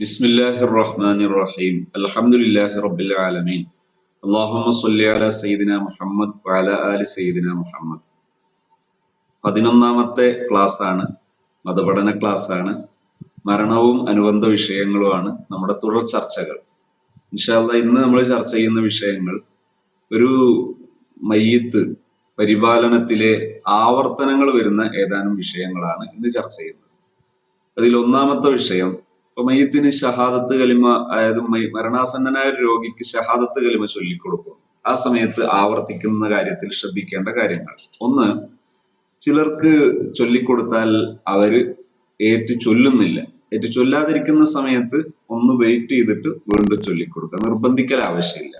بسم الله الرحمن الرحيم الحمد لله رب العالمين اللهم صل على سيدنا മുഹമ്മദ് وعلى آل سيدنا മുഹമ്മദ് പതിനൊന്നാമത്തെ ക്ലാസ് ആണ് മതപഠന ക്ലാസ് ആണ് മരണവും അനുബന്ധ വിഷയങ്ങളുമാണ് നമ്മുടെ തുടർ ചർച്ചകൾ ഇൻഷാല്ല ഇന്ന് നമ്മൾ ചർച്ച ചെയ്യുന്ന വിഷയങ്ങൾ ഒരു മയ്യത്ത് പരിപാലനത്തിലെ ആവർത്തനങ്ങൾ വരുന്ന ഏതാനും വിഷയങ്ങളാണ് ഇന്ന് ചർച്ച ചെയ്യുന്നത് അതിൽ ഒന്നാമത്തെ വിഷയം ഇപ്പൊ മയ്യത്തിന് ഷഹാദത്ത് കലിമ അതായത് മരണാസന്നനായ ഒരു രോഗിക്ക് ഷഹാദത്ത് കലിമ ചൊല്ലിക്കൊടുക്കും. ആ സമയത്ത് ആവർത്തിക്കുന്ന കാര്യത്തിൽ ശ്രദ്ധിക്കേണ്ട കാര്യങ്ങൾ. ഒന്ന് ചിലർക്ക് ചൊല്ലിക്കൊടുത്താൽ അവർ ഏറ്റു ചൊല്ലുന്നില്ല. ഏറ്റു ചൊല്ലാതിരിക്കുന്ന സമയത്ത് ഒന്ന് വെയിറ്റ് ചെയ്തിട്ട് വീണ്ടും ചൊല്ലിക്കൊടുക്കുക. നിർബന്ധിക്കൽ ആവശ്യമില്ല.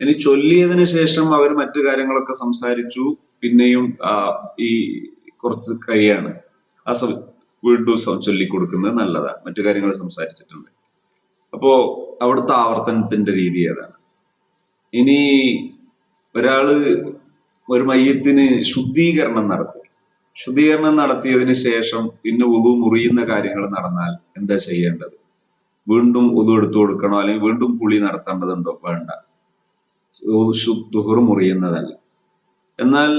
ഇനി ചൊല്ലിയതിനു ശേഷം അവർ മറ്റു കാര്യങ്ങളൊക്കെ സംസാരിച്ചു. പിന്നെയും ഈ കുറച്ച് കഴിയാണ്. ആ സമയം വീണ്ടും ചൊല്ലി ചൊല്ലിക്കൊടുക്കുന്നത് നല്ലതാണ്. മറ്റു കാര്യങ്ങൾ സംസാരിച്ചിട്ടുണ്ട്. അപ്പോ അവിടുത്തെ ആവർത്തനത്തിന്റെ രീതി ഏതാണ്? ഇനി ഒരാൾ ഒരു മയ്യത്തിന് ശുദ്ധീകരണം നടത്തി. ശുദ്ധീകരണം നടത്തിയതിന് ശേഷം പിന്നെ ഉളു മുറിയുന്ന കാര്യങ്ങൾ നടന്നാൽ എന്താ ചെയ്യേണ്ടത്? വീണ്ടും ഉളു എടുത്തു കൊടുക്കണോ? അല്ലെങ്കിൽ വീണ്ടും കുളി നടത്തേണ്ടതുണ്ടോ? വേണ്ട. ദുഹർ മുറിയുന്നതല്ല. എന്നാൽ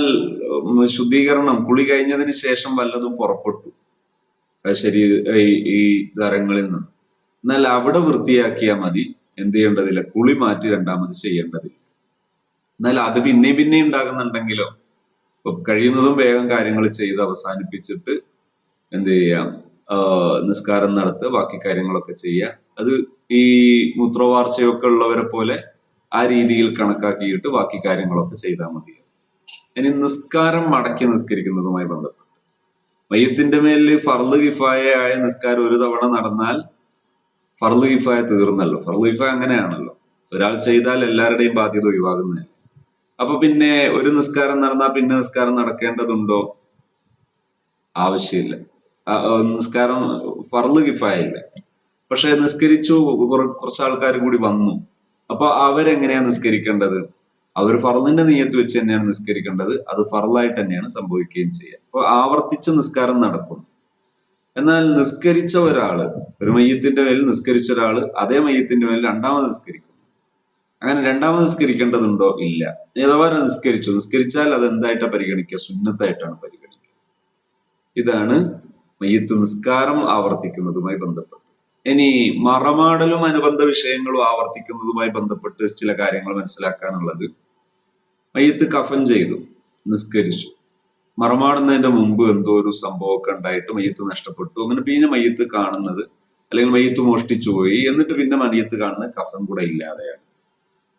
ശുദ്ധീകരണം കുളി കഴിഞ്ഞതിന് ശേഷം വല്ലതും പുറപ്പെട്ടു. ശരീ ഈ- ഈ നിന്നും. എന്നാൽ അവിടെ വൃത്തിയാക്കിയാൽ മതി. എന്ത് ചെയ്യേണ്ടതില്ല? കുളി മാറ്റി രണ്ടാമത് ചെയ്യേണ്ടതില്ല. എന്നാൽ അത് പിന്നെയും പിന്നെയും ഉണ്ടാകുന്നുണ്ടെങ്കിലോ? കഴിയുന്നതും വേഗം കാര്യങ്ങൾ ചെയ്ത് അവസാനിപ്പിച്ചിട്ട് എന്ത് ചെയ്യാം? നിസ്കാരം നടത്തുക ബാക്കി കാര്യങ്ങളൊക്കെ ചെയ്യുക. അത് ഈ മൂത്രവാർച്ചയൊക്കെ ഉള്ളവരെ പോലെ ആ രീതിയിൽ കണക്കാക്കിയിട്ട് ബാക്കി കാര്യങ്ങളൊക്കെ ചെയ്താൽ മതി ഇനി നിസ്കാരം മടക്കി നിസ്കരിക്കുന്നതുമായി ബന്ധപ്പെട്ട്. മയ്യത്തിന്റെ മേലിൽ ഫർദ് ആയ നിസ്കാരം ഒരു തവണ നടന്നാൽ ഫർദ് കിഫായ തീർന്നല്ലോ. ഫർദ് കിഫായ അങ്ങനെയാണല്ലോ. ഒരാൾ ചെയ്താൽ എല്ലാവരുടെയും ബാധ്യത ഒഴിവാകുന്നതല്ലേ. അപ്പൊ പിന്നെ ഒരു നിസ്കാരം നടന്നാൽ പിന്നെ നിസ്കാരം നടക്കേണ്ടതുണ്ടോ? ആവശ്യമില്ല. നിസ്കാരം ഫർദ് കിഫായ ഇല്ല പക്ഷെ നിസ്കരിച്ചു കുറച്ച് ആൾക്കാർ കൂടി വന്നു. അപ്പൊ അവരെങ്ങനെയാ നിസ്കരിക്കേണ്ടത്? അവർ ഫറലിന്റെ നീയത്ത് വെച്ച് തന്നെയാണ് നിസ്കരിക്കേണ്ടത്. അത് ഫറലായിട്ട് തന്നെയാണ് സംഭവിക്കുകയും ചെയ്യുക. അപ്പൊ ആവർത്തിച്ച് നിസ്കാരം നടക്കും. എന്നാൽ നിസ്കരിച്ച ഒരാൾ ഒരു മയ്യത്തിന്റെ മേൽ നിസ്കരിച്ച ഒരാൾ അതേ മയ്യത്തിന്റെ മേൽ രണ്ടാമത് നിസ്കരിക്കും. അങ്ങനെ രണ്ടാമത് നിസ്കരിക്കേണ്ടതുണ്ടോ? ഇല്ല. ഏതവാര നിസ്കരിച്ചു. നിസ്കരിച്ചാൽ അത് എന്തായിട്ടാ പരിഗണിക്കുക? സുന്നത്തായിട്ടാണ് പരിഗണിക്കുക. ഇതാണ് മയ്യത്ത് നിസ്കാരം ആവർത്തിക്കുന്നതുമായി ബന്ധപ്പെട്ട്. ഇനി മറമാടലും അനുബന്ധ വിഷയങ്ങളും ആവർത്തിക്കുന്നതുമായി ബന്ധപ്പെട്ട് ചില കാര്യങ്ങൾ മനസ്സിലാക്കാനുള്ളത് മയ്യത്ത് കഫൻ ചെയ്തു നിസ്കരിച്ചു. മറമാടുന്നതിന്റെ മുമ്പ് എന്തോ ഒരു സംഭവമൊക്കെ ഉണ്ടായിട്ട് മയ്യത്ത് നഷ്ടപ്പെട്ടു. അങ്ങനെ പിന്നെ മയ്യത്ത് കാണുന്നത് അല്ലെങ്കിൽ മയ്യത്ത് മോഷ്ടിച്ചു പോയി എന്നിട്ട് പിന്നെ മയ്യത്ത് കാണുന്ന കഫൻ കൂടെ ഇല്ലാതെയാണ്.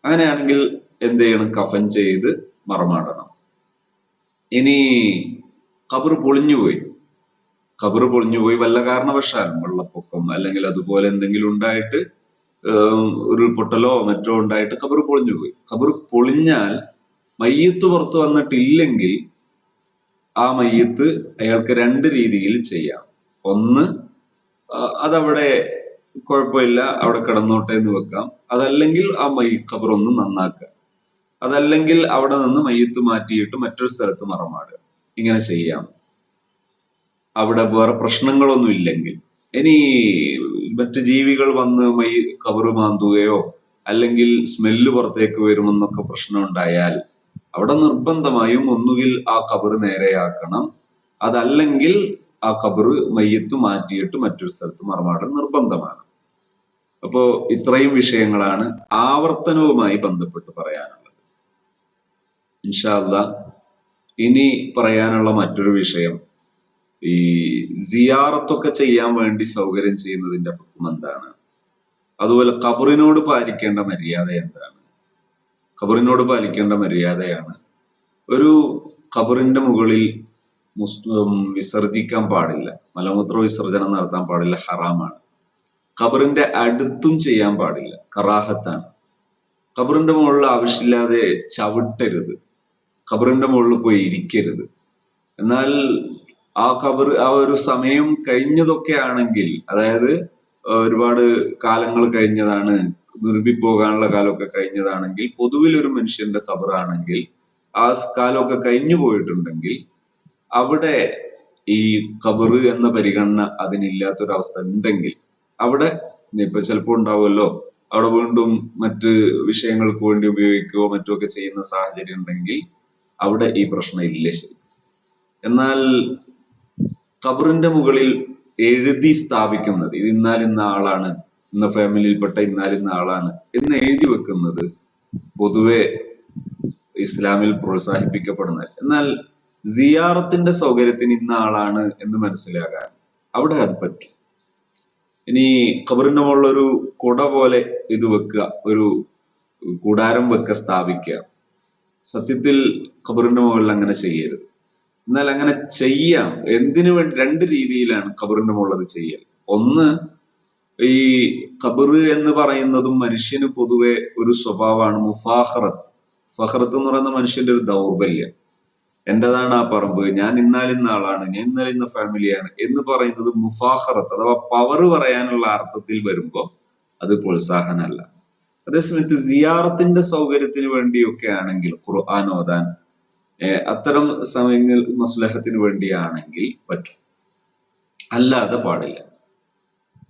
അങ്ങനെയാണെങ്കിൽ എന്ത് ചെയ്യണം? കഫൻ ചെയ്ത് മറമാടണം. ഇനി കബർ പൊളിഞ്ഞുപോയി കബർ പൊളിഞ്ഞുപോയി വല്ല കാരണവശാലും വെള്ളപ്പൊക്കം അല്ലെങ്കിൽ അതുപോലെ എന്തെങ്കിലും ഉണ്ടായിട്ട് ഒരു ഉരുൾപൊട്ടലോ മറ്റോ ഉണ്ടായിട്ട് കബർ പൊളിഞ്ഞുപോയി കബർ പൊളിഞ്ഞാൽ മയ്യത്ത് പുറത്ത് വന്നിട്ടില്ലെങ്കിൽ ആ മയ്യത്ത് അയാൾക്ക് രണ്ട് രീതിയിൽ ചെയ്യാം. ഒന്ന് അതവിടെ കുഴപ്പമില്ല അവിടെ കിടന്നോട്ടെ എന്ന് വെക്കാം. അതല്ലെങ്കിൽ ആ മൈ ഖബറൊന്ന് നന്നാക്കുക. അതല്ലെങ്കിൽ അവിടെ നിന്ന് മയ്യത്ത് മാറ്റിയിട്ട് മറ്റൊരു സ്ഥലത്ത് മറമാടുക. ഇങ്ങനെ ചെയ്യാം. അവിടെ വേറെ പ്രശ്നങ്ങളൊന്നും ഇല്ലെങ്കിൽ. ഇനി മറ്റു ജീവികൾ വന്ന് മൈ കബറ് മാന്തുകയോ അല്ലെങ്കിൽ സ്മെല്ല് പുറത്തേക്ക് വരുമെന്നൊക്കെ പ്രശ്നം ഉണ്ടായാൽ അവിടെ നിർബന്ധമായും ഒന്നുകിൽ ആ കബറ് നേരെയാക്കണം. അതല്ലെങ്കിൽ ആ കബറ് മയ്യത്ത് മാറ്റിയിട്ട് മറ്റൊരു സ്ഥലത്ത് മറമാടൽ നിർബന്ധമാണ്. അപ്പോ ഇത്രയും വിഷയങ്ങളാണ് ആവർത്തനവുമായി ബന്ധപ്പെട്ട് പറയാനുള്ളത്. ഇൻഷാല്ല ഇനി പറയാനുള്ള മറ്റൊരു വിഷയം ഈ സിയാറത്തൊക്കെ ചെയ്യാൻ വേണ്ടി സൗകര്യം ചെയ്യുന്നതിന്റെ പക്കം എന്താണ് അതുപോലെ കബറിനോട് പാലിക്കേണ്ട മര്യാദ എന്താണ്? ഖബറിനോട് പാലിക്കേണ്ട മര്യാദയാണ്. ഒരു ഖബറിന്റെ മുകളിൽ വിസർജിക്കാൻ പാടില്ല. മലമൂത്ര വിസർജനം നടത്താൻ പാടില്ല ഹറാമാണ്. ഖബറിന്റെ അടുത്തും ചെയ്യാൻ പാടില്ല കറാഹത്താണ്. ഖബറിന്റെ മുകളിൽ ആവശ്യമില്ലാതെ ചവിട്ടരുത്. ഖബറിന്റെ മുകളിൽ പോയി ഇരിക്കരുത്. എന്നാൽ ആ ഖബർ ആ ഒരു സമയം കഴിഞ്ഞതൊക്കെ ആണെങ്കിൽ അതായത് ഒരുപാട് കാലങ്ങൾ കഴിഞ്ഞതാണ് നിർമ്മിപ്പോകാനുള്ള കാലമൊക്കെ കഴിഞ്ഞതാണെങ്കിൽ പൊതുവിൽ ഒരു മനുഷ്യന്റെ കബറാണെങ്കിൽ ആ കാലമൊക്കെ കഴിഞ്ഞു പോയിട്ടുണ്ടെങ്കിൽ അവിടെ ഈ കബറ് എന്ന പരിഗണന അതിനില്ലാത്തൊരവസ്ഥ ഉണ്ടെങ്കിൽ അവിടെ ഇപ്പൊ ചിലപ്പോൾ ഉണ്ടാവുമല്ലോ. അവിടെ വീണ്ടും മറ്റ് വിഷയങ്ങൾക്ക് വേണ്ടി ഉപയോഗിക്കുകയോ മറ്റോ ഒക്കെ ചെയ്യുന്ന സാഹചര്യം ഉണ്ടെങ്കിൽ അവിടെ ഈ പ്രശ്നം ഇല്ല ശരി. എന്നാൽ കബറിന്റെ മുകളിൽ എഴുതി സ്ഥാപിക്കുന്നത് ഇത് ഇന്നാലിന്ന ആളാണ് ഇന്ന ഫാമിലിയിൽപ്പെട്ട ഇന്നാലും നാളാണ് എന്ന് എഴുതി വെക്കുന്നത് പൊതുവെ ഇസ്ലാമിൽ പ്രോത്സാഹിപ്പിക്കപ്പെടുന്നത് എന്നാൽ സിയാറത്തിന്റെ സൗകര്യത്തിന് ഇന്ന ആളാണ് എന്ന് മനസ്സിലാകാൻ അവിടെ അത് പറ്റും. ഇനി ഖബറിന്റെ മുകളിൽ ഒരു കുട പോലെ ഇത് വെക്കുക ഒരു കൂടാരം വെക്ക സ്ഥാപിക്കുക. സത്യത്തിൽ ഖബറിന്റെ മുകളിൽ അങ്ങനെ ചെയ്യരുത്. എന്നാൽ അങ്ങനെ ചെയ്യാം. എന്തിനു വേണ്ടി? രണ്ട് രീതിയിലാണ് ഖബറിന്റെ മുകളിൽ അത് ചെയ്യൽ. ഒന്ന് ഈ ഖബർ എന്ന് പറയുന്നതും മനുഷ്യന് പൊതുവെ ഒരു സ്വഭാവമാണ് മുഫാഹറത്ത് ഫഹ്റത്ത് എന്ന് പറയുന്ന മനുഷ്യന്റെ ഒരു ദൗർബല്യം. എന്റേതാണ് ആ പറമ്പ്? ഞാൻ ഇന്നാലിന്ന ആളാണ് ഞാൻ ഇന്നാലിന്ന ഫാമിലിയാണ് എന്ന് പറയുന്നത് മുഫാഹറത്ത് അഥവാ പവർ പറയാനുള്ള അർത്ഥത്തിൽ വരുമ്പോൾ അത് പ്രോത്സാഹനമല്ല. അതേസമയത്ത് സിയാറത്തിന്റെ സൗകര്യത്തിന് വേണ്ടിയൊക്കെ ആണെങ്കിൽ ഖുർആൻ ഓതാൻ അത്തരം സമയങ്ങളിൽ മസ്ലഹത്തിന് വേണ്ടിയാണെങ്കിൽ പറ്റും. അല്ലാതെ പാടില്ല.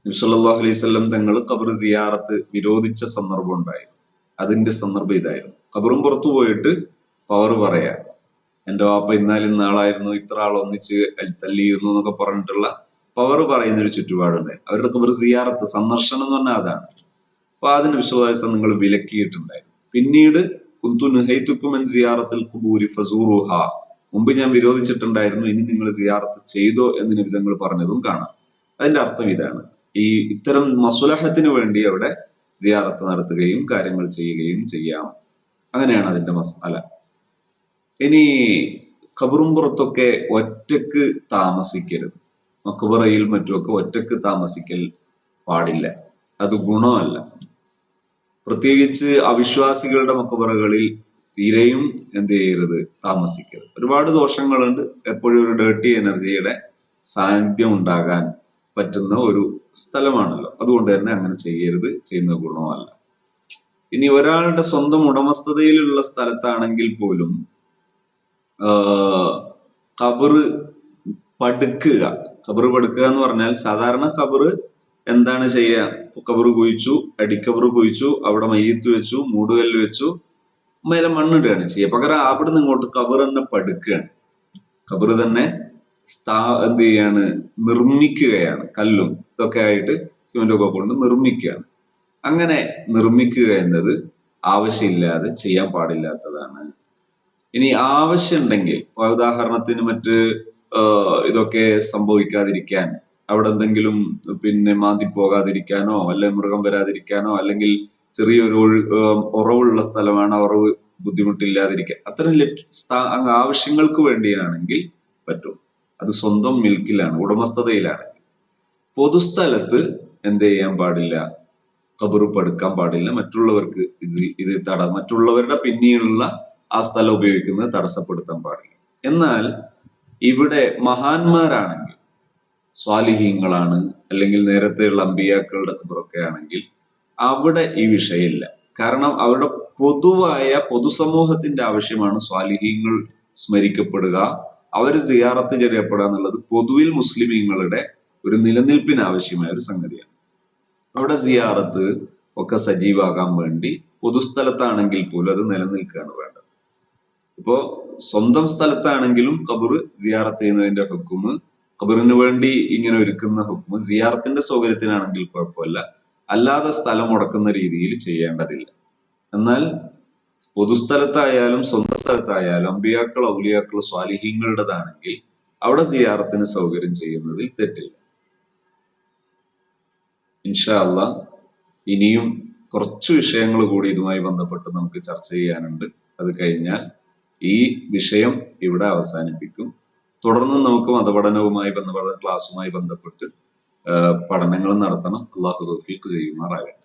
നബ്സല്ലാഹു അലൈഹി തങ്ങൾ ഖബർ സിയാറത്ത് വിരോധിച്ച സന്ദർഭം ഉണ്ടായിരുന്നു അതിന്റെ സന്ദർഭം ഇതായിരുന്നു. ഖബറും പുറത്തു പോയിട്ട് പവർ പറയാ എന്റെ വാപ്പ ഇന്നാലും നാളായിരുന്നു ഇത്ര ആൾ ഒന്നിച്ച് തല്ലിയിരുന്നു എന്നൊക്കെ പറഞ്ഞിട്ടുള്ള പവർ പറയുന്ന ഒരു ചുറ്റുപാടുണ്ട്. അവരുടെ ഖബർ സിയാറത്ത് സന്ദർശനം എന്ന് പറഞ്ഞാൽ അതാണ്. അപ്പൊ അതിന് വിശ്വാസം നിങ്ങൾ വിലക്കിയിട്ടുണ്ടായിരുന്നു. പിന്നീട് കുന്തു സിയാറത്തിൽ ഖുബൂരി ഫസൂറുഹ മുമ്പ് ഞാൻ വിരോധിച്ചിട്ടുണ്ടായിരുന്നു ഇനി നിങ്ങൾ സിയാറത്ത് ചെയ്തോ എന്ന് നിബിധങ്ങൾ പറഞ്ഞതും കാണാം. അതിന്റെ അർത്ഥം ഇതാണ്. ഈ ഇത്തരം മസുലഹത്തിന് വേണ്ടി അവിടെ സിയാറത്ത് നടത്തുകയും കാര്യങ്ങൾ ചെയ്യുകയും ചെയ്യാം. അങ്ങനെയാണ് അതിന്റെ മസാല. ഇനി ഖബറും പുറത്തൊക്കെ ഒറ്റയ്ക്ക് താമസിക്കരുത്. മക്കുബറയിൽ മറ്റുമൊക്കെ ഒറ്റയ്ക്ക് താമസിക്കൽ പാടില്ല. അത് ഗുണമല്ല. പ്രത്യേകിച്ച് അവിശ്വാസികളുടെ മക്കുബറകളിൽ തീരെയും എന്ത് ചെയ്യരുത്? താമസിക്കരുത്. ഒരുപാട് ദോഷങ്ങളുണ്ട്. എപ്പോഴും ഒരു ഡേർട്ടി എനർജിയുടെ സാന്നിധ്യം ഉണ്ടാകാൻ പറ്റുന്ന ഒരു സ്ഥലമാണല്ലോ. അതുകൊണ്ട് തന്നെ അങ്ങനെ ചെയ്യരുത് ചെയ്യുന്ന ഗുണമല്ല ഇനി ഒരാളുടെ സ്വന്തം ഉടമസ്ഥതയിലുള്ള സ്ഥലത്താണെങ്കിൽ പോലും കബറ് പടുക്കുക. കബറ് പടുക്കുക എന്ന് പറഞ്ഞാൽ സാധാരണ കബറ് എന്താണ് ചെയ്യുക കബറ് കുഴിച്ചു അടിക്കബറ് കുഴിച്ചു അവിടെ മയ്യത്ത് വെച്ചു മൂടുകല്ല് വെച്ചു മേലെ മണ്ണിടുകയാണ്. ചെയ്യുക പകരം അവിടുന്ന് ഇങ്ങോട്ട് കബർ തന്നെ പടുക്കുകയാണ്. കബറ് തന്നെ സ്ഥാ എന്ത് ചെയ്യാണ്? നിർമ്മിക്കുകയാണ്. കല്ലും ഇതൊക്കെ ആയിട്ട് സിമെന്റ് ഒക്കെ കൊണ്ട് നിർമ്മിക്കുകയാണ്. അങ്ങനെ നിർമ്മിക്കുക എന്നത് ആവശ്യമില്ലാതെ ചെയ്യാൻ പാടില്ലാത്തതാണ്. ഇനി ആവശ്യമുണ്ടെങ്കിൽ ഉദാഹരണത്തിന് മറ്റ് ഇതൊക്കെ സംഭവിക്കാതിരിക്കാൻ അവിടെ എന്തെങ്കിലും പിന്നെ മാന്തി പോകാതിരിക്കാനോ അല്ലെ മൃഗം വരാതിരിക്കാനോ അല്ലെങ്കിൽ ചെറിയൊരു ഉറവുള്ള സ്ഥലമാണ് ഉറവ് ബുദ്ധിമുട്ടില്ലാതിരിക്കാൻ അത്തരം ആവശ്യങ്ങൾക്ക് വേണ്ടിയാണെങ്കിൽ പറ്റും. അത് സ്വന്തം മിൽക്കിലാണ് ഉടമസ്ഥതയിലാണ്. പൊതുസ്ഥലത്ത് എന്ത് ചെയ്യാൻ പാടില്ല? കബറ് പടുക്കാൻ പാടില്ല. മറ്റുള്ളവർക്ക് ഇത് തട മറ്റുള്ളവരുടെ പിന്നീടുള്ള ആ സ്ഥലം ഉപയോഗിക്കുന്നത് തടസ്സപ്പെടുത്താൻ പാടില്ല. എന്നാൽ ഇവിടെ മഹാന്മാരാണെങ്കിൽ സ്വാലിഹീങ്ങളാണ് അല്ലെങ്കിൽ നേരത്തെയുള്ള അമ്പിയാക്കളുടെ ഖബറൊക്കെ ആണെങ്കിൽ അവിടെ ഈ വിഷയമില്ല. കാരണം അവരുടെ പൊതുവായ പൊതുസമൂഹത്തിന്റെ ആവശ്യമാണ് സ്വാലിഹീങ്ങൾ സ്മരിക്കപ്പെടുക അവർ സിയാറത്ത് ചെയ്യപ്പെടുക എന്നുള്ളത് പൊതുവിൽ മുസ്ലിമീങ്ങളുടെ ഒരു നിലനിൽപ്പിന് ആവശ്യമായ ഒരു സംഗതിയാണ്. അവിടെ സിയാറത്ത് ഒക്കെ സജീവാകാൻ വേണ്ടി പൊതുസ്ഥലത്താണെങ്കിൽ പോലും അത് നിലനിൽക്കുകയാണ് വേണ്ടത്. ഇപ്പോ സ്വന്തം സ്ഥലത്താണെങ്കിലും കബർ സിയാറത്ത് ചെയ്യുന്നതിന്റെ ഹുക്കുമ് ഖബറിന് വേണ്ടി ഇങ്ങനെ ഒരുക്കുന്ന ഹുക്കുമ് സിയാറത്തിന്റെ സൗകര്യത്തിനാണെങ്കിൽ കുഴപ്പമില്ല. അല്ലാതെ സ്ഥലം മുടക്കുന്ന രീതിയിൽ ചെയ്യേണ്ടതില്ല. എന്നാൽ പൊതുസ്ഥലത്തായാലും സ്വന്തം സ്ഥലത്തായാലും അമ്പിയാക്കൾ ഔലിയാക്കൾ സ്വാലിഹ്യങ്ങളുടേതാണെങ്കിൽ അവിടെ സിയാറത്തിന് സൗകര്യം ചെയ്യുന്നതിൽ തെറ്റില്ല. ഇൻഷാ അല്ല ഇനിയും കുറച്ച് വിഷയങ്ങൾ കൂടി ഇതുമായി ബന്ധപ്പെട്ട് നമുക്ക് ചർച്ച ചെയ്യാനുണ്ട്. അത് കഴിഞ്ഞാൽ ഈ വിഷയം ഇവിടെ അവസാനിപ്പിക്കും. തുടർന്ന് നമുക്ക് മതപഠനവുമായി ബന്ധപ്പെട്ട ക്ലാസ്സുമായി ബന്ധപ്പെട്ട് പഠനങ്ങൾ നടത്തണം. അള്ളാഹു തൗഫീഖ് ചെയ്യുമാറാകട്ടെ.